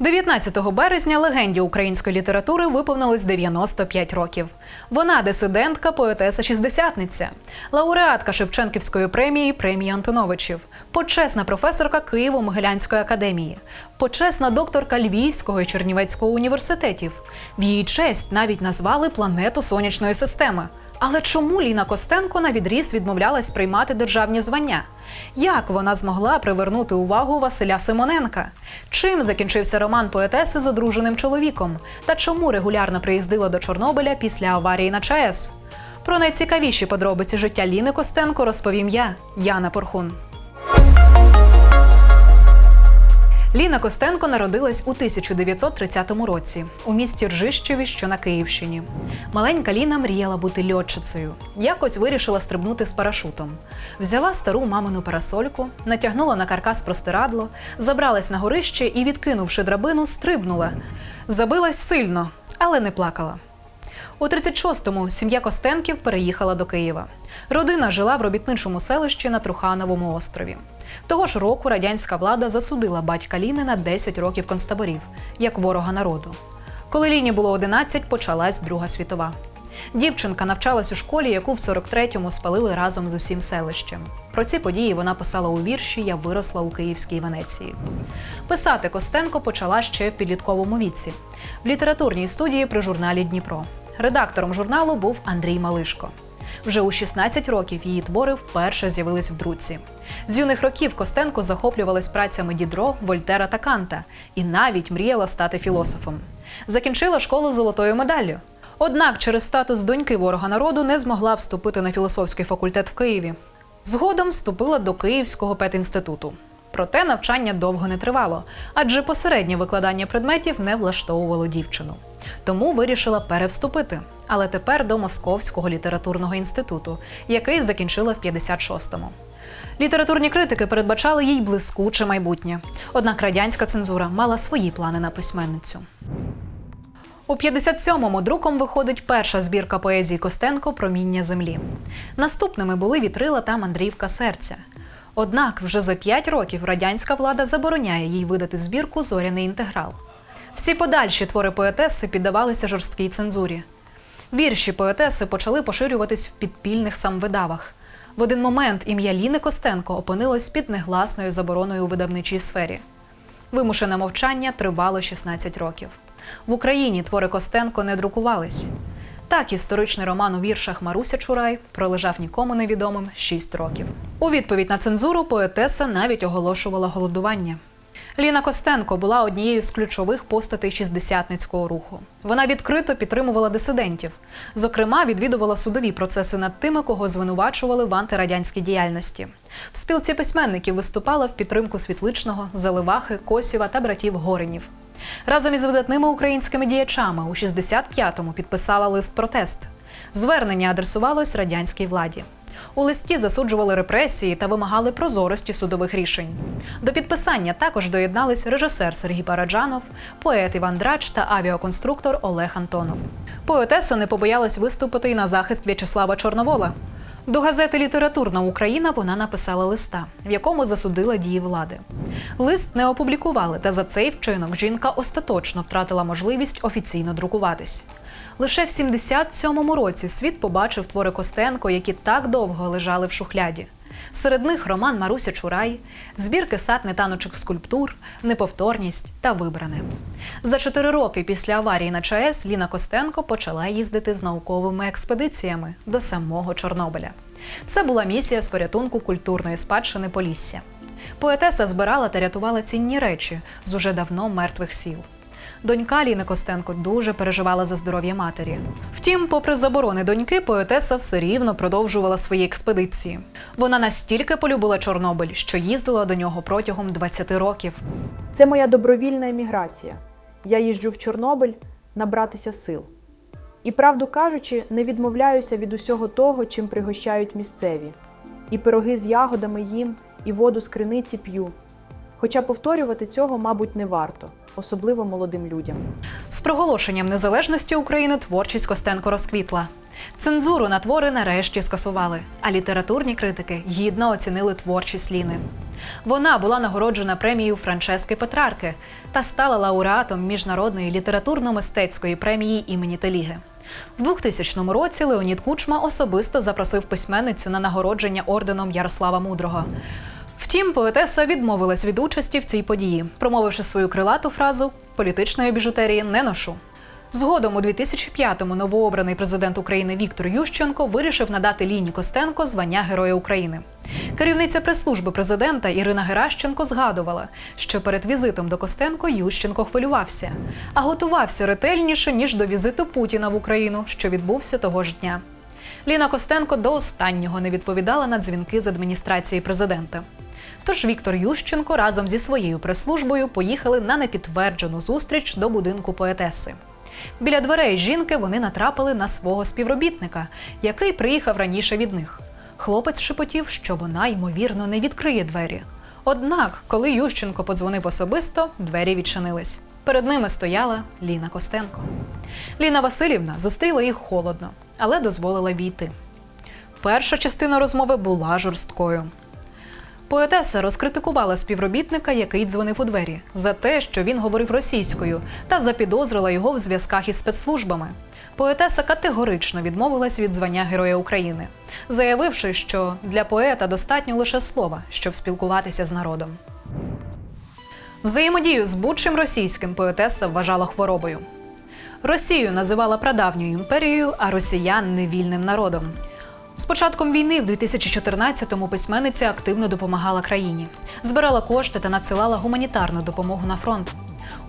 19 березня легенді української літератури виповнилось 95 років. Вона дисидентка, поетеса шістдесятниця, лауреатка Шевченківської премії премії Антоновичів, почесна професорка Києво-Могилянської академії, почесна докторка Львівського і Чернівецького університетів. В її честь навіть назвали планету сонячної системи. Але чому Ліна Костенко на відріз відмовлялась приймати державні звання? Як вона змогла привернути увагу Василя Симоненка? Чим закінчився роман поетеси з одруженим чоловіком? Та чому регулярно приїздила до Чорнобиля після аварії на ЧАЕС? Про найцікавіші подробиці життя Ліни Костенко розповім я, Яна Порхун. Ліна Костенко народилась у 1930 році у місті Ржищеві, що на Київщині. Маленька Ліна мріяла бути льотчицею. Якось вирішила стрибнути з парашутом. Взяла стару мамину парасольку, натягнула на каркас простирадло, забралась на горище і, відкинувши драбину, стрибнула. Забилась сильно, але не плакала. У 36-му сім'я Костенків переїхала до Києва. Родина жила в робітничому селищі на Трухановому острові. Того ж року радянська влада засудила батька Ліни на 10 років концтаборів, як ворога народу. Коли Ліні було 11, почалась Друга світова. Дівчинка навчалась у школі, яку в 43-му спалили разом з усім селищем. Про ці події вона писала у вірші Я виросла у Київській Венеції. Писати Костенко почала ще в підлітковому віці в літературній студії при журналі Дніпро. Редактором журналу був Андрій Малишко. Вже у 16 років її твори вперше з'явились в друці. З юних років Костенко захоплювалась працями Дідро, Вольтера та Канта і навіть мріяла стати філософом. Закінчила школу золотою медаллю. Однак через статус доньки ворога народу не змогла вступити на філософський факультет в Києві. Згодом вступила до Київського педінституту. Проте навчання довго не тривало, адже посереднє викладання предметів не влаштовувало дівчину. Тому вирішила перевступити, але тепер до Московського літературного інституту, який закінчила в 56-му. Літературні критики передбачали їй блискуче майбутнє. Однак радянська цензура мала свої плани на письменницю. У 57-му друком виходить перша збірка поезії Костенко Проміння землі. Наступними були вітрила та мандрівка серця. Однак вже за п'ять років радянська влада забороняє їй видати збірку Зоряний інтеграл. Всі подальші твори поетеси піддавалися жорсткій цензурі. Вірші поетеси почали поширюватись в підпільних самвидавах. В один момент ім'я Ліни Костенко опинилось під негласною забороною у видавничій сфері. Вимушене мовчання тривало 16 років. В Україні твори Костенко не друкувались. Так, історичний роман у віршах Маруся Чурай пролежав нікому невідомим 6 років. У відповідь на цензуру поетеса навіть оголошувала голодування. Ліна Костенко була однією з ключових постатей шістдесятницького руху. Вона відкрито підтримувала дисидентів. Зокрема, відвідувала судові процеси над тими, кого звинувачували в антирадянській діяльності. В спілці письменників виступала в підтримку Світличного, Заливахи, Косєва та братів Горинів. Разом із видатними українськими діячами у 65-му підписала лист протест. Звернення адресувалось радянській владі. У листі засуджували репресії та вимагали прозорості судових рішень. До підписання також доєднались режисер Сергій Параджанов, поет Іван Драч та авіаконструктор Олег Антонов. Поетеса не побоялась виступити і на захист В'ячеслава Чорновола. До газети Літературна Україна вона написала листа, в якому засудила дії влади. Лист не опублікували, та за цей вчинок жінка остаточно втратила можливість офіційно друкуватись. Лише в 77-му році світ побачив твори Костенко, які так довго лежали в шухляді. Серед них роман Маруся Чурай, збірки сад нетаночок скульптур, неповторність та вибране. За чотири роки після аварії на ЧАЕС Ліна Костенко почала їздити з науковими експедиціями до самого Чорнобиля. Це була місія з порятунку культурної спадщини Полісся. Поетеса збирала та рятувала цінні речі з уже давно мертвих сіл. Донька Ліни Костенко дуже переживала за здоров'я матері. Втім, попри заборони доньки, поетеса все рівно продовжувала свої експедиції. Вона настільки полюбила Чорнобиль, що їздила до нього протягом 20 років. Це моя добровільна еміграція. Я їжджу в Чорнобиль набратися сил. І, правду кажучи, не відмовляюся від усього того, чим пригощають місцеві. І пироги з ягодами їм, і воду з криниці п'ю. Хоча повторювати цього, мабуть, не варто, особливо молодим людям. З проголошенням незалежності України творчість Костенко розквітла. Цензуру на твори нарешті скасували, а літературні критики гідно оцінили творчість Ліни. Вона була нагороджена премією Франчески Петрарки та стала лауреатом міжнародної літературно-мистецької премії імені Теліги. В 2000 році Леонід Кучма особисто запросив письменницю на нагородження орденом Ярослава Мудрого. Втім, поетеса відмовилась від участі в цій події, промовивши свою крилату фразу політичної біжутерії не ношу. Згодом у 2005-му новообраний президент України Віктор Ющенко вирішив надати Ліні Костенко звання Героя України. Керівниця прес-служби президента Ірина Геращенко згадувала, що перед візитом до Костенко Ющенко хвилювався, а готувався ретельніше ніж до візиту Путіна в Україну, що відбувся того ж дня. Ліна Костенко до останнього не відповідала на дзвінки з адміністрації президента. Тож Віктор Ющенко разом зі своєю прес-службою поїхали на непідтверджену зустріч до будинку поетеси. Біля дверей жінки вони натрапили на свого співробітника, який приїхав раніше від них. Хлопець шепотів, що вона, ймовірно, не відкриє двері. Однак, коли Ющенко подзвонив особисто, двері відчинились. Перед ними стояла Ліна Костенко. Ліна Васильівна зустріла їх холодно, але дозволила війти. Перша частина розмови була жорсткою. Поетеса розкритикувала співробітника, який дзвонив у двері, за те, що він говорив російською, та запідозрила його в зв'язках із спецслужбами. Поетеса категорично відмовилась від звання Героя України, заявивши, що для поета достатньо лише слова, щоб спілкуватися з народом. Взаємодію з будь-чим російським поетеса вважала хворобою. Росію називала прадавньою імперією, а росіян невільним народом. З початком війни в 2014-му письменниця активно допомагала країні, збирала кошти та надсилала гуманітарну допомогу на фронт.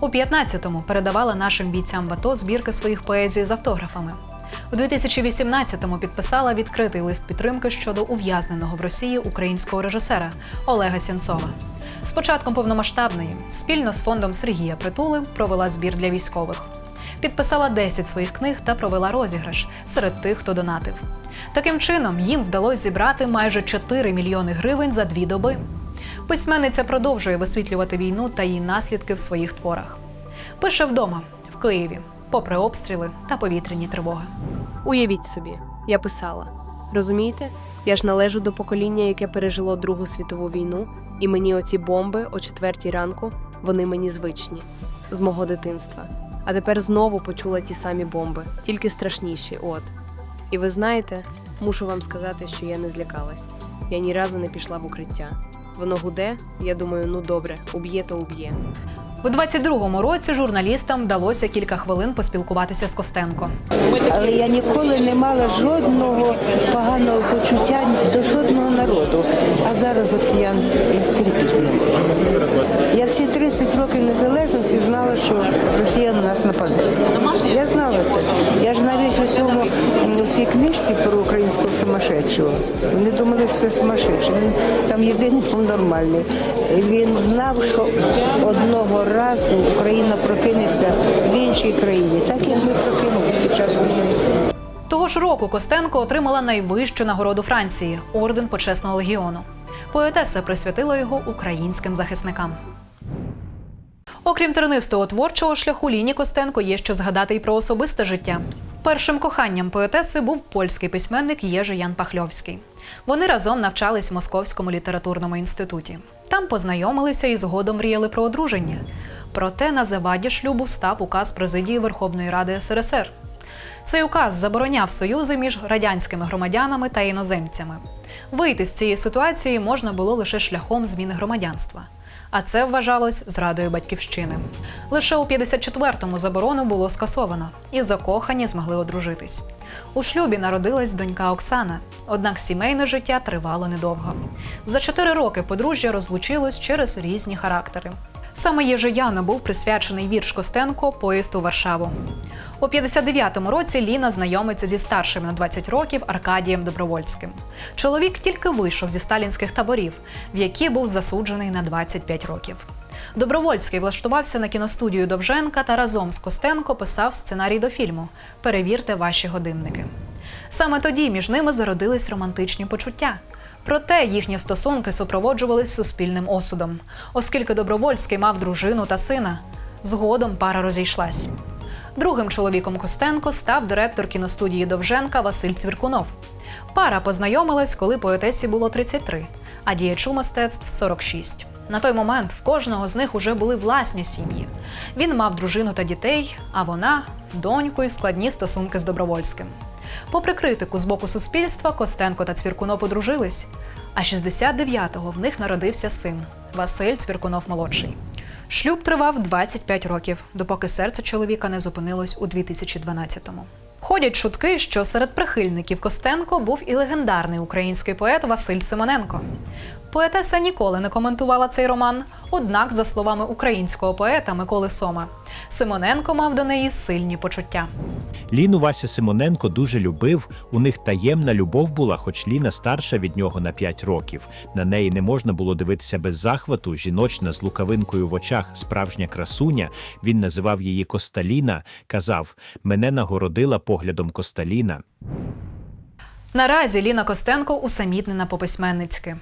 У 15-му передавала нашим бійцям в АТО збірки своїх поезій з автографами. У 2018-му підписала відкритий лист підтримки щодо ув'язненого в Росії українського режисера Олега Сєнцова. З початком повномасштабної спільно з фондом Сергія Притули провела збір для військових. Підписала 10 своїх книг та провела розіграш серед тих, хто донатив. Таким чином, їм вдалося зібрати майже 4 мільйони гривень за дві доби. Письменниця продовжує висвітлювати війну та її наслідки в своїх творах. Пише вдома, в Києві, попри обстріли та повітряні тривоги. Уявіть собі, я писала. Розумієте, я ж належу до покоління, яке пережило Другу світову війну, і мені оці бомби о четвертій ранку вони мені звичні з мого дитинства. А тепер знову почула ті самі бомби, тільки страшніші. От. І ви знаєте, мушу вам сказати, що я не злякалась. Я ні разу не пішла в укриття. Воно гуде, я думаю, ну добре, уб'є то уб'є. У 22-му році журналістам вдалося кілька хвилин поспілкуватися з Костенко. Але я ніколи не мала жодного поганого почуття до жодного народу. А зараз от я терпіти не можу. Я всі 30 років незалежності знала, що Росія на нас нападе. Я знала це. Я ж навіть у цьому у цій книжці про українського сумасшедшого. Вони думали, що це сумасшедший. Він там єдиний був нормальний. Він знав, що одного разу Україна прокинеться в іншій країні, так як ми прокинулись під час війни. Того ж року Костенко отримала найвищу нагороду Франції орден почесного легіону. Поетеса присвятила його українським захисникам. Окрім тернистого творчого шляху Ліні Костенко є що згадати й про особисте життя. Першим коханням поетеси був польський письменник Єжи Ян Пахльовський. Вони разом навчались в Московському літературному інституті. Там познайомилися і згодом мріяли про одруження. Проте на заваді шлюбу став указ президії Верховної Ради СРСР. Цей указ забороняв союзи між радянськими громадянами та іноземцями. Вийти з цієї ситуації можна було лише шляхом зміни громадянства. А це вважалось зрадою батьківщини. Лише у 54-му заборону було скасовано, і закохані змогли одружитись. У шлюбі народилась донька Оксана, однак сімейне життя тривало недовго. За чотири роки подружжя розлучилось через різні характери. Саме Єжияну був присвячений вірш Костенко Поїзд у Варшаву. У 59-му році Ліна знайомиться зі старшим на 20 років Аркадієм Добровольським. Чоловік тільки вийшов зі сталінських таборів, в які був засуджений на 25 років. Добровольський влаштувався на кіностудію Довженка та разом з Костенко писав сценарій до фільму Перевірте ваші годинники. Саме тоді між ними зародились романтичні почуття. Проте їхні стосунки супроводжувались суспільним осудом, оскільки Добровольський мав дружину та сина. Згодом пара розійшлась. Другим чоловіком Костенко став директор кіностудії Довженка Василь Цвіркунов. Пара познайомилась, коли поетесі було 33, а діячу мистецтв 46. На той момент в кожного з них уже були власні сім'ї. Він мав дружину та дітей, а вона доньку і складні стосунки з Добровольським. Попри критику з боку суспільства, Костенко та Цвіркунов одружились. А 69-го в них народився син Василь Цвіркунов молодший. Шлюб тривав 25 років, допоки серце чоловіка не зупинилось у 2012-му. Ходять чутки, що серед прихильників Костенко був і легендарний український поет Василь Симоненко. Поетеса ніколи не коментувала цей роман, однак, за словами українського поета Миколи Сома, Симоненко мав до неї сильні почуття. Ліну Вася Симоненко дуже любив. У них таємна любов була, хоч Ліна старша від нього на 5 років. На неї не можна було дивитися без захвату. Жіночна з лукавинкою в очах, справжня красуня. Він називав її Косталіна. Казав: мене нагородила поглядом Косталіна. Наразі Ліна Костенко усамітнена по-письменницьки.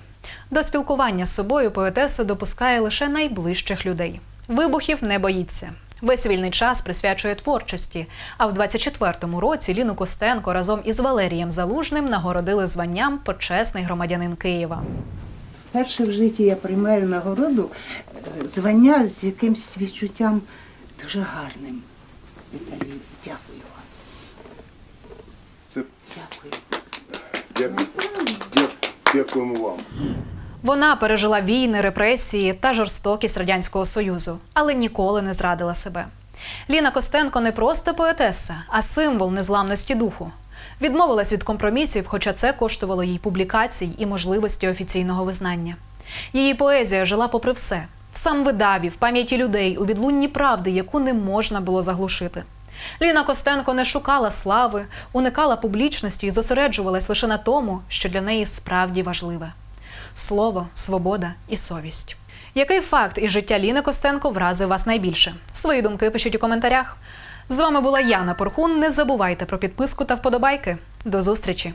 До спілкування з собою поетеса допускає лише найближчих людей. Вибухів не боїться. Весь вільний час присвячує творчості. А в 24-му році Ліну Костенко разом із Валерієм Залужним нагородили званням почесний громадянин Києва. Вперше в житті я приймаю нагороду е, звання з якимсь відчуттям дуже гарним. Віталію, дякую вам. Це Дякую. дякую, дякуємо вам. Вона пережила війни, репресії та жорстокість радянського союзу, але ніколи не зрадила себе. Ліна Костенко не просто поетеса, а символ незламності духу. Відмовилась від компромісів, хоча це коштувало їй публікацій і можливості офіційного визнання. Її поезія жила попри все в самвидаві, в пам'яті людей, у відлунні правди, яку не можна було заглушити. Ліна Костенко не шукала слави, уникала публічності і зосереджувалась лише на тому, що для неї справді важливе слово, свобода і совість. Який факт із життя Ліни Костенко вразив вас найбільше? Свої думки пишіть у коментарях. З вами була Яна Порхун. Не забувайте про підписку та вподобайки. До зустрічі!